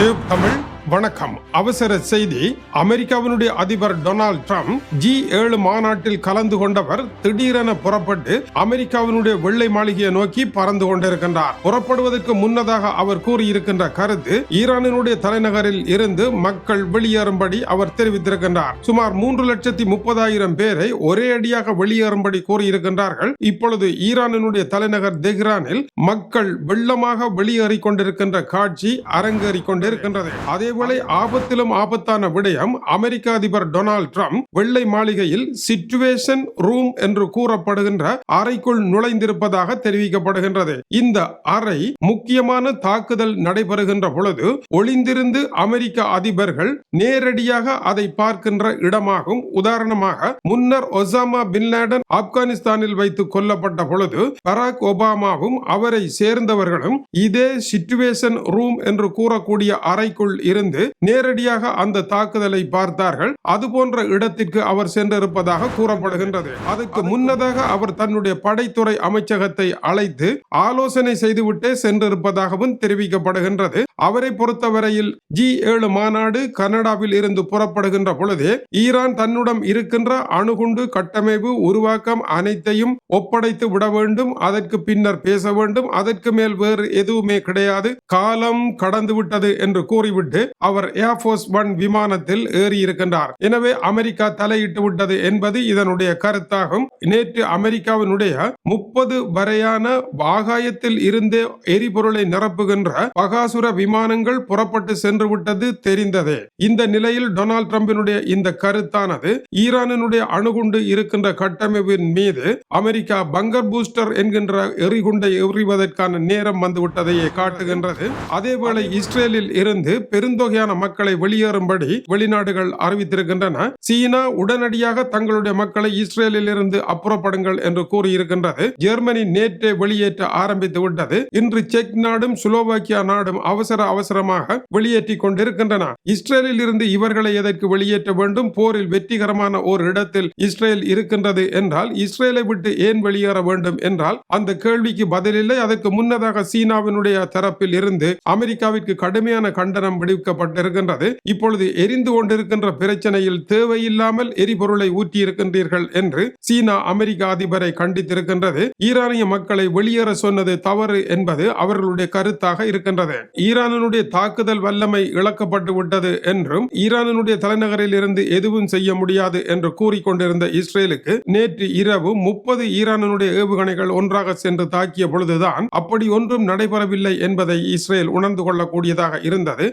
Tube Tamil வணக்கம். அவசர செய்தி அமெரிக்காவினுடைய அதிபர் டொனால்ட் ட்ரம்ப் ஜி ஏழு மாநாட்டில் கலந்து கொண்டவர் திடீரென புறப்பட்டு அமெரிக்காவினுடைய வெள்ளை மாளிகையை நோக்கி பறந்து கொண்டிருக்கின்றார். புறப்படுவதற்கு முன்னதாக அவர் கூறியிருக்கின்ற கருத்து ஈரானினுடைய தலைநகரில் இருந்து மக்கள் வெளியேறும்படி அவர் தெரிவித்திருக்கின்றார். சுமார் மூன்று லட்சத்தி முப்பதாயிரம் பேரை ஒரே அடியாக வெளியேறும்படி கூறியிருக்கின்றார்கள். இப்பொழுது ஈரானினுடைய தலைநகர் தெஹ்ரானில் மக்கள் வெள்ளமாக வெளியேறிக் கொண்டிருக்கின்ற காட்சி அரங்கேறிக் கொண்டிருக்கின்றது அதேவேளை ஆபத்திலும் ஆபத்தான விடயம் அமெரிக்க அதிபர் டொனால்ட் ட்ரம்ப் வெள்ளை மாளிகையில் சிச்சுவேஷன் ரூம் என்று கூறப்படுகின்ற அறைக்குள் நுழைந்திருப்பதாக தெரிவிக்கப்படுகின்றது. இந்த அறை முக்கியமான தாக்குதல் நடைபெறுகின்ற பொழுது ஒளிந்திருந்து அமெரிக்க அதிபர்கள் நேரடியாக அதை பார்க்கின்ற இடமாகும். உதாரணமாக முன்னர் ஒசாமா பின்லேடன் ஆப்கானிஸ்தானில் வைத்து கொல்லப்பட்ட பொழுது பராக் ஒபாமாவும் அவரை சேர்ந்தவர்களும் இதே சிச்சுவேஷன் ரூம் என்று கூறக்கூடிய அறைக்குள் இருந்து இருந்து நேரடியாக அந்த தாக்குதலை பார்த்தார்கள். அது போன்ற இடத்திற்கு அவர் சென்றிருப்பதாக கூறப்படுகின்றது. அதுக்கு முன்னதாக அவர் தன்னுடைய படைத்துறை அமைச்சகத்தை அழைத்து ஆலோசனை செய்துவிட்டே சென்றிருப்பதாகவும் தெரிவிக்கப்படுகின்றது. அவரை பொறுத்தவரையில் ஜி ஏழு மாநாடு கனடாவில் இருந்து புறப்படுகின்ற பொழுதே ஈரான் தன்னுடன் இருக்கின்ற அணுகுண்டு கட்டமைப்பு உருவாக்கம் அனைத்தையும் ஒப்படைத்து விட வேண்டும். அதற்கு பின்னர் பேச வேண்டும். அதற்கு மேல் வேறு எதுவுமே கிடையாது. காலம் கடந்து விட்டது என்று கூறிவிட்டு அவர் ஏர்போர்ஸ் ஒன் விமானத்தில் ஏறி இருக்கின்றார் எனவே அமெரிக்கா தலையிட்டு விட்டது என்பது இதனுடைய கருத்தாகும். நேற்று அமெரிக்காவினுடைய முப்பது வரையான ஆகாயத்தில் இருந்தே எரிபொருளை நிரப்புகின்ற பகாசுர விமானங்கள் புறப்பட்டு சென்று விட்டது தெரிந்ததே. இந்த நிலையில் டொனால்ட் டிரம்பினுடைய இந்த கருத்தானது ஈரானினுடைய அணுகுண்டு இருக்கின்ற கட்டமைப்பின் மீது அமெரிக்கா பங்கர் பூஸ்டர் என்கின்ற எரிகுண்டை எறிவதற்கான நேரம் வந்துவிட்டதையே காட்டுகின்றது. அதேவேளை இஸ்ரேலில் இருந்து பெருந்து பெருந்தொகையான மக்களை வெளியேறும்படி வெளிநாடுகள் அறிவித்திருக்கின்றன. சீனா உடனடியாக தங்களுடைய மக்களை இஸ்ரேலில் இருந்து அப்புறப்படுங்கள் என்று கூறியிருக்கின்றது. ஜெர்மனி நேற்றே வெளியேற்ற ஆரம்பித்து விட்டது. இன்று செக் நாடும் சுலோவாக்கியா நாடும் அவசர அவசரமாக வெளியேற்றி கொண்டிருக்கின்றன. இஸ்ரேலில் இருந்து இவர்களை எதற்கு வெளியேற்ற வேண்டும்? போரில் வெற்றிகரமான ஒரு இடத்தில் இஸ்ரேல் இருக்கின்றது என்றால் இஸ்ரேலை விட்டு ஏன் வெளியேற வேண்டும் என்றால் அந்த கேள்விக்கு பதிலில்லை அதற்கு முன்னதாக சீனாவினுடைய தரப்பில் இருந்து அமெரிக்காவிற்கு கடுமையான கண்டனம் விடுக்க விடுக்கப்பட்டிருக்கின்றது இப்பொழுது எரிந்து கொண்டிருக்கின்ற பிரச்சனையில் தேவையில்லாமல் எரிபொருளை ஊற்றி இருக்கின்றீர்கள் என்று சீனா அமெரிக்க அதிபரை கண்டித்திருக்கின்றது. ஈரானிய மக்களை வெளியேற சொன்னது தவறு என்பது அவர்களுடைய கருத்தாக இருக்கின்றது. ஈரானுடைய தாக்குதல் வல்லமை இழக்கப்பட்டு விட்டது என்றும் ஈரானுடைய தலைநகரில் இருந்து எதுவும் செய்ய முடியாது என்று கூறிக்கொண்டிருந்த இஸ்ரேலுக்கு நேற்று இரவு முப்பது ஈரானுடைய ஏவுகணைகள் ஒன்றாக சென்று தாக்கிய பொழுதுதான் அப்படி ஒன்றும் நடைபெறவில்லை என்பதை இஸ்ரேல் உணர்ந்து கொள்ளக்கூடியதாக இருந்தது.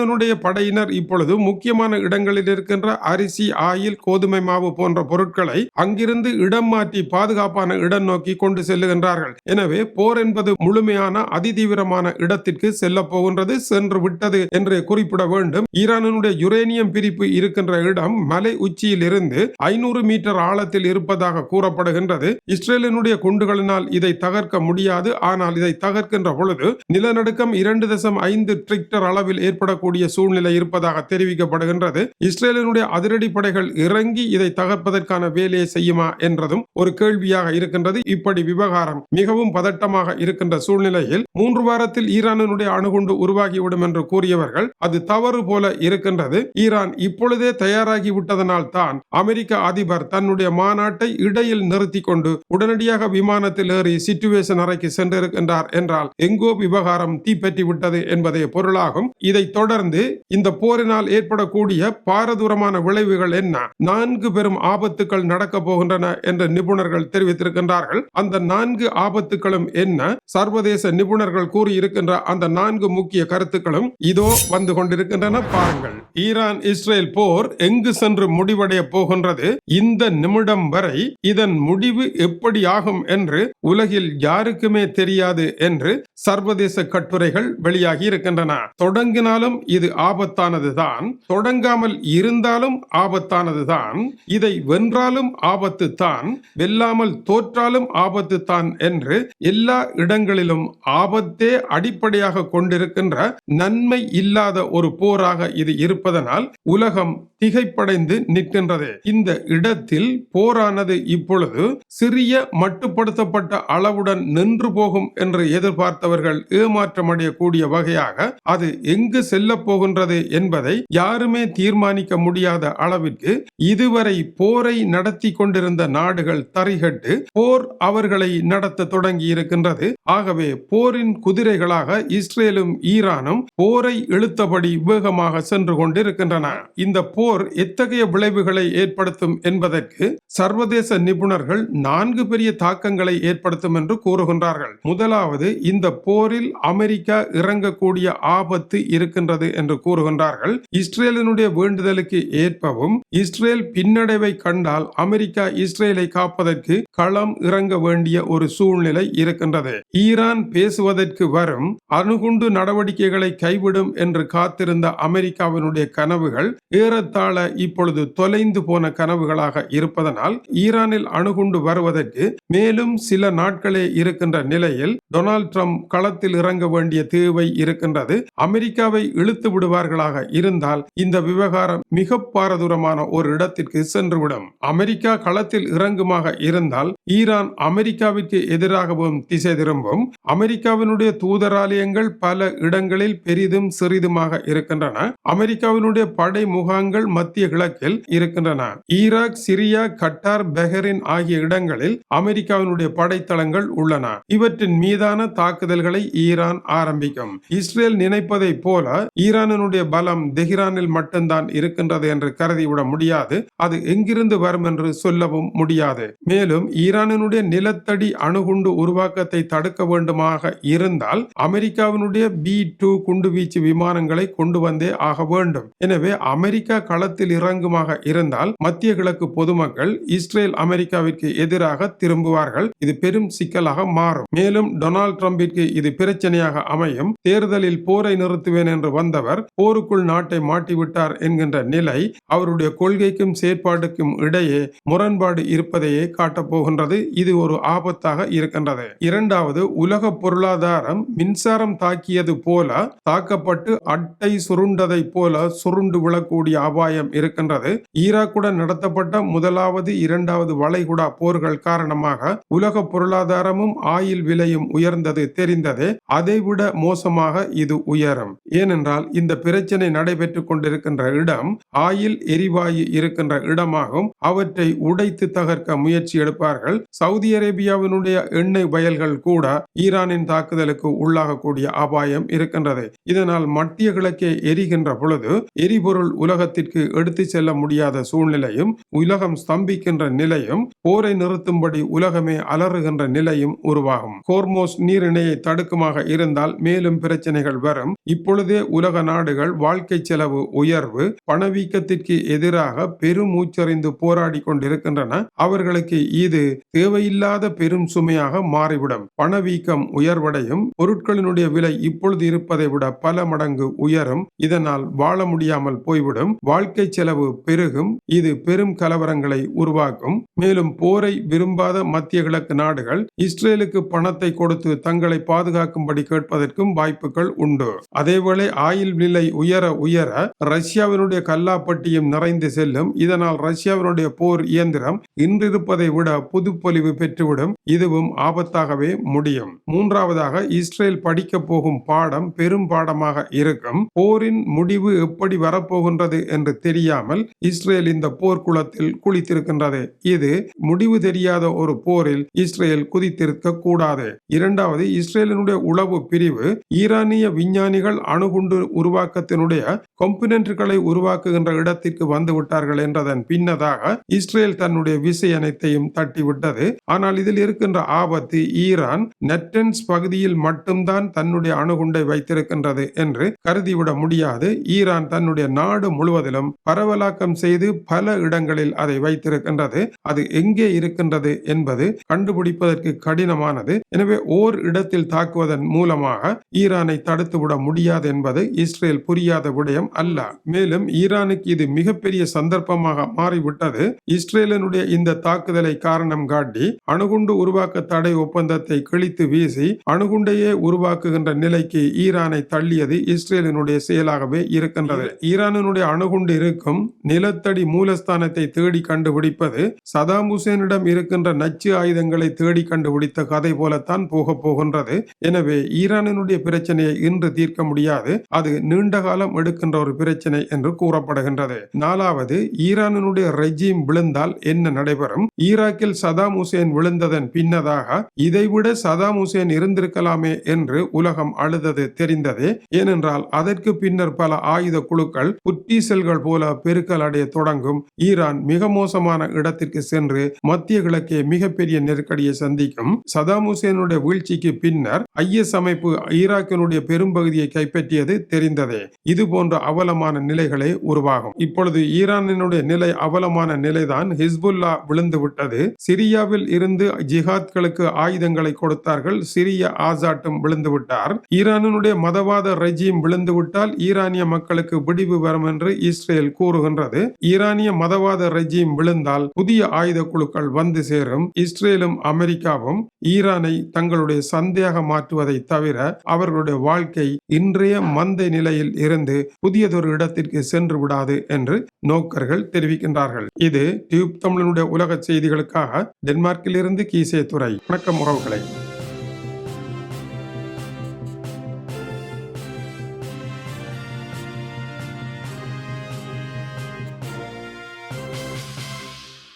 ஈரானினுடைய படையினர் இப்பொழுது முக்கியமான இடங்களில் இருக்கின்ற அரிசி ஆயில் கோதுமை மாவு போன்ற பொருட்களை அங்கிருந்து இடம் மாற்றி பாதுகாப்பான இடம் நோக்கி கொண்டு செல்லுகின்றார்கள். எனவே போர் என்பது முழுமையான அதிதீவிரமான இடத்திற்கு செல்ல போகின்றது சென்று விட்டது என்று குறிப்பிட வேண்டும். ஈரானினுடைய யுரேனியம் பிரிப்பு இருக்கின்ற இடம் மலை உச்சியில் இருந்து ஐநூறு மீட்டர் ஆழத்தில் இருப்பதாக கூறப்படுகின்றது. இஸ்ரேலினுடைய குண்டுகளினால் இதை தகர்க்க முடியாது. ஆனால் இதை தகர்க்கின்ற பொழுது நிலநடுக்கம் இரண்டு தசம் ஐந்து ட்ரிக்டர் அளவில் ஏற்படக்கூடிய சூழ்நிலை இருப்பதாக தெரிவிக்கப்படுகின்றது. இஸ்ரேலினுடைய அதிரடி படைகள் இறங்கி இதை தகர்ப்பதற்கான வேலையை செய்யுமா என்றதும் ஒரு கேள்வியாக இருக்கின்றது. இப்படி விவகாரம் மிகவும் பதட்டமாக இருக்கின்ற சூழ்நிலையில் மூன்று வாரத்தில் ஈரானினுடைய அணுகுண்டு உருவாகிவிடும் என்று கூறியவர்கள் அது தவறு போல இருக்கின்றது. ஈரான் இப்பொழுதே தயாராகி விட்டதனால் தான் அமெரிக்க அதிபர் தன்னுடைய மாநாட்டை இடையில் நிறுத்தி கொண்டு உடனடியாக விமானத்தில் ஏறி சிச்சுவேஷன் அறைக்கு சென்றிருக்கின்றார் என்றால் எங்கோ விவகாரம் தீப்பற்றி விட்டது என்பதே பொருளாகும். இதை தொடர் தொடர்ந்து இந்த போரினால் ஏற்படக்கூடிய பாரதூரமான விளைவுகள் என்ன? நான்கு பெரும் ஆபத்துக்கள் நடக்க போகின்றன என்ற நிபுணர்கள் தெரிவித்திருக்கின்றார்கள். அந்த நான்கு ஆபத்துகளும் என்ன? சர்வதேச நிபுணர்கள் கூறியிருக்கின்ற அந்த நான்கு முக்கிய கருத்துக்களும் இதோ வந்து கொண்டிருக்கின்றன. பாருங்கள். ஈரான் இஸ்ரேல் போர் எங்கு சென்று முடிவடைய போகின்றது? இந்த நிமிடம் வரை இதன் முடிவு எப்படி ஆகும் என்று உலகில் யாருக்குமே தெரியாது என்று சர்வதேச கட்டுரைகள் வெளியாகி இருக்கின்றன. தொடங்கினாலும் இது ஆபத்தானது தான் தொடங்காமல் இருந்தாலும் ஆபத்தானதுதான். இதை வென்றாலும் ஆபத்து தான் வெல்லாமல் தோற்றாலும் ஆபத்து தான் என்று எல்லா இடங்களிலும் ஆபத்தே அடிப்படையாக கொண்டிருக்கின்ற நன்மை இல்லாத ஒரு போராக இது இருப்பதனால் உலகம் திகைப்படைந்து நிற்கின்றது. இந்த இடத்தில் போரானது இப்பொழுது சிறிய மட்டுப்படுத்தப்பட்ட அளவுடன் நின்று போகும் என்று எதிர்பார்த்தவர்கள் ஏமாற்றமடையக்கூடிய வகையாக அது எங்கு செல்ல செல்லப் போகின்றது என்பதை யாருமே தீர்மானிக்க முடியாத அளவிற்கு இதுவரை போரை நடத்தி கொண்டிருந்த நாடுகள் தரிகட்டு போர் அவர்களை நடத்த தொடங்கி இருக்கின்றது. ஆகவே போரின் குதிரைகளாக இஸ்ரேலும் ஈரானும் போரை இழுத்தபடி வேகமாக சென்று கொண்டிருக்கின்றன. இந்த போர் எத்தகைய விளைவுகளை ஏற்படுத்தும் என்பதற்கு சர்வதேச நிபுணர்கள் நான்கு பெரிய தாக்கங்களை ஏற்படுத்தும் என்று கூறுகின்றார்கள். முதலாவது இந்த போரில் அமெரிக்கா இறங்கக்கூடிய ஆபத்து இருக்கின்றது என்று கூறுகின்றார்கள். இஸ்ரேலினுடைய வேண்டுதலுக்கு ஏற்பவும் இஸ்ரேல் பின்னடைவை கண்டால் அமெரிக்கா இஸ்ரேலை காப்பதற்கு களம் இறங்க வேண்டிய ஒரு சூழ்நிலை இருக்கின்றது. ஈரான் பேசுவதற்கு வரும் அணுகுண்டு நடவடிக்கைகளை கைவிடும் என்று காத்திருந்த அமெரிக்காவினுடைய கனவுகள் ஏறத்தாழ இப்பொழுது தொலைந்து போன கனவுகளாக இருப்பதனால் ஈரானில் அணுகுண்டு வருவதற்கு மேலும் சில நாட்களே இருக்கின்ற நிலையில் டொனால்ட் ட்ரம்ப் களத்தில் இறங்க வேண்டிய தேவை இருக்கின்றது. அமெரிக்காவை இழு இழுத்து விடுவார்களாக இருந்தால் இந்த விவகாரம் மிக பாரதூரமான ஒரு இடத்திற்கு சென்றுவிடும். அமெரிக்கா களத்தில் இறங்குமாக இருந்தால் ஈரான் அமெரிக்காவிற்கு எதிராகவும் திசை திரும்பும். அமெரிக்காவினுடைய தூதராலயங்கள் பல இடங்களில் பெரிதும் சிறிதுமாக இருக்கின்றன. அமெரிக்காவினுடைய படை முகாங்கள் மத்திய கிழக்கில் இருக்கின்றன. ஈராக் சிரியா கட்டார் பெஹரின் ஆகிய இடங்களில் அமெரிக்காவினுடைய படைத்தளங்கள் உள்ளன. இவற்றின் மீதான தாக்குதல்களை ஈரான் ஆரம்பிக்கும். இஸ்ரேல் நினைப்பதை போல ஈரானினுடைய பலம் தெஹ்ரானில் மட்டும்தான் இருக்கின்றது என்று கருதிவிட முடியாது. அது எங்கிருந்து வரும் என்று சொல்லவும் முடியாது. மேலும் ஈரானினுடைய நிலத்தடி அணுகுண்டு உருவாக்கத்தை தடுக்க வேண்டுமாக இருந்தால் அமெரிக்காவினுடைய பி டூ குண்டுவீச்சு விமானங்களை கொண்டு வந்தே ஆக வேண்டும். எனவே அமெரிக்கா களத்தில் இறங்குமாக இருந்தால் மத்திய கிழக்கு பொதுமக்கள் இஸ்ரேல் அமெரிக்காவிற்கு எதிராக திரும்புவார்கள். இது பெரும் சிக்கலாக மாறும். மேலும் டொனால்ட் ட்ரம்பிற்கு இது பிரச்சனையாக அமையும். தேர்தலில் போரை நிறுத்துவேன் என்று வந்த வந்தவர் போருக்குள் நாட்டை மாட்டிவிட்டார் என்கின்ற நிலை அவருடைய கொள்கைக்கும் செயற்பாட்டுக்கும் இடையே முரண்பாடு இருப்பதையே காட்டப்போகின்றது இது ஒரு ஆபத்தாக இருக்கின்றது. இரண்டாவது உலக பொருளாதாரம் மின்சாரம் தாக்கியது போல தாக்கப்பட்டு அட்டை சுருண்டதை போல சுருண்டு விழக்கூடிய அபாயம் இருக்கின்றது. ஈராக்குடன் நடத்தப்பட்ட முதலாவது இரண்டாவது வளைகுடா போர்கள் காரணமாக உலக பொருளாதாரமும் ஆயில் விலையும் உயர்ந்தது தெரிந்ததே அதைவிட மோசமாக இது உயரும். ஏனென்றால் இந்த பிரச்சனை நடைபெற்றுக் கொண்டிருக்கின்ற இடம் ஆயில் எரிவாயு இருக்கின்ற இடமாகும். அவற்றை உடைத்து தகர்க்க முயற்சி எடுப்பார்கள். சவுதி அரேபியாவினுடைய எண்ணெய் வயல்கள் கூட ஈரானின் தாக்குதலுக்கு உள்ளாகக்கூடிய அபாயம் இருக்கின்றது. இதனால் மத்திய கிழக்கே எரிகின்ற பொழுது எரிபொருள் உலகத்திற்கு எடுத்து செல்ல முடியாத சூழ்நிலையும் உலகம் ஸ்தம்பிக்கின்ற நிலையும் போரை நிறுத்தும்படி உலகமே அலறுகின்ற நிலையும் உருவாகும். கோர்மோஸ் நீரிணையை தடுக்குமாக இருந்தால் மேலும் பிரச்சனைகள் வரும். இப்பொழுதே உலக உலக நாடுகள் வாழ்க்கை செலவு உயர்வு பணவீக்கத்திற்கு எதிராக பெருமூச்சறிந்து போராடி கொண்டிருக்கின்றன. அவர்களுக்கு இது தேவையில்லாத பெரும் சுமையாக மாறிவிடும். பணவீக்கம் உயர்வடையும் பொருட்களினுடைய விலை இப்பொழுது இருப்பதை விட பல மடங்கு உயரும். இதனால் வாழ முடியாமல் போய்விடும். வாழ்க்கை செலவு பெருகும். இது பெரும் கலவரங்களை உருவாக்கும். மேலும் போரை விரும்பாத மத்திய கிழக்கு நாடுகள் இஸ்ரேலுக்கு பணத்தை கொடுத்து தங்களை பாதுகாக்கும்படி கேட்பதற்கும் வாய்ப்புகள் உண்டு. அதேவேளை ஆயில் விலை உயர உயர ரஷ்யாவினுடைய கல்லாப்பட்டியும் நிறைந்து செல்லும். இதனால் ரஷ்யாவினுடைய போர் இயந்திரம் இன்றிருப்பதை விட புதுப்பொலிவு பெற்றுவிடும். இதுவும் ஆபத்தாகவே முடியும். மூன்றாவதாக இஸ்ரேல் படிக்க போகும் பாடம் பெரும் பாடமாக இருக்கும். போரின் முடிவு எப்படி வரப்போகின்றது என்று தெரியாமல் இஸ்ரேல் இந்த போர்க்குளத்தில் குளித்திருக்கின்றது. இது முடிவு தெரியாத ஒரு போரில் இஸ்ரேல் குதித்திருக்க கூடாது. இரண்டாவது இஸ்ரேலினுடைய உளவு பிரிவு ஈரானிய விஞ்ஞானிகள் அணுகுண்டு உருவாக்கத்தினுடைய கொம்பினன்ட்களை உருவாக்குகின்ற இடத்திற்கு வந்து விட்டார்கள் என்றதன் பின்னதாக இஸ்ரேல் தன்னுடைய விசை அனைத்தையும் தட்டிவிட்டது. ஆனால் இதில் இருக்கின்ற ஆபத்து ஈரான் நெட்டன்ஸ் பகுதியில் மட்டும்தான் தன்னுடைய அணுகுண்டை வைத்திருக்கின்றது என்று கருதிவிட முடியாது. ஈரான் தன்னுடைய நாடு முழுவதிலும் பரவலாக்கம் செய்து பல இடங்களில் அதை வைத்திருக்கின்றது. அது எங்கே இருக்கின்றது என்பது கண்டுபிடிப்பதற்கு கடினமானது. எனவே ஓர் இடத்தில் தாக்குவதன் மூலமாக ஈரானை தடுத்துவிட முடியாது என்பது இஸ்ரேல் புரியாத விடயம் அல்ல. மேலும் ஈரானுக்கு இது மிகப்பெரிய சந்தர்ப்பமாக மாறிவிட்டது. இஸ்ரேலனுடைய இந்த தாக்குதலை காரணம் காட்டி அணுகுண்டு உருவாக்க தடை ஒப்பந்தத்தை கிழித்து வீசி அணுகுண்டையே உருவாக்குகின்ற நிலைக்கு ஈரானை தள்ளியது இஸ்ரேலினுடைய செயலாகவே இருக்கின்றது. ஈரானினுடைய அணுகுண்டு இருக்கும் நிலத்தடி மூலஸ்தானத்தை தேடி கண்டுபிடிப்பது சதாம் ஹுசேனிடம் இருக்கின்ற நச்சு ஆயுதங்களை தேடி கண்டுபிடித்த கதை போலத்தான் போக போகின்றது. எனவே ஈரானினுடைய பிரச்சனையை இன்று தீர்க்க முடியாது. அது நீண்ட காலம் எடுக்கின்ற ஒரு பிரச்சனை என்று கூறப்படுகின்றது. நாலாவது ஈரானினுடைய ரெஜிம் விழுந்தால் என்ன நடைபெறும்? ஈராக்கில் சதாம் ஹுசேன் விழுந்ததன் பின்னதாக இதைவிட சதாம் ஹுசேன் இருந்திருக்கலாமே என்று உலகம் அழுதது தெரிந்ததே. ஏனென்றால் அதற்கு பின்னர் பல ஆயுத குழுக்கள் புற்றீசல்கள் போல பெருக்கல் அடைய தொடங்கும் ஈரான் மிக மோசமான இடத்திற்கு சென்று மத்திய கிழக்கே மிகப்பெரிய நெருக்கடியை சந்திக்கும். சதாம் ஹுசேனுடைய வீழ்ச்சிக்கு பின்னர் ஐஎஸ் அமைப்பு ஈராக்கினுடைய பெரும்பகுதியை கைப்பற்றியது தெரிந்ததே. இது போன்ற அவலமான நிலைகளே உருவாகும். இப்பொழுது ஈரானினுடைய நிலை அவலமான நிலைதான் ஹிஸ்புல்லா விழுந்து விட்டது சிரியாவில் இருந்து ஜிஹாத்களுக்கு ஆயுதங்களை கொடுத்தார்கள். சிரிய ஆசாட்டும் விழுந்து விட்டார் ஈரானினுடைய மதவாத ரெஜிம் விழுந்து விட்டால் ஈரானிய மக்களுக்கு விடிவு வரும் என்று இஸ்ரேல் கூறுகின்றது. ஈரானிய மதவாத ரெஜிம் விழுந்தால் புதிய ஆயுத குழுக்கள் வந்து சேரும். இஸ்ரேலும் அமெரிக்காவும் ஈரானை தங்களுடைய சந்தேக மாற்றுவதை தவிர அவர்களுடைய வாழ்க்கை இன்றைய மந்த நிலையில் இருந்து புதியதொரு இடத்திற்கு சென்று விடாது என்று நோக்கர்கள் தெரிவிக்கின்றார்கள். இது டியூப் தமிழனுடைய உலக செய்திகளுக்காக டென்மார்க்கிலிருந்து கீசே துறை வணக்கம் உறவுகளை.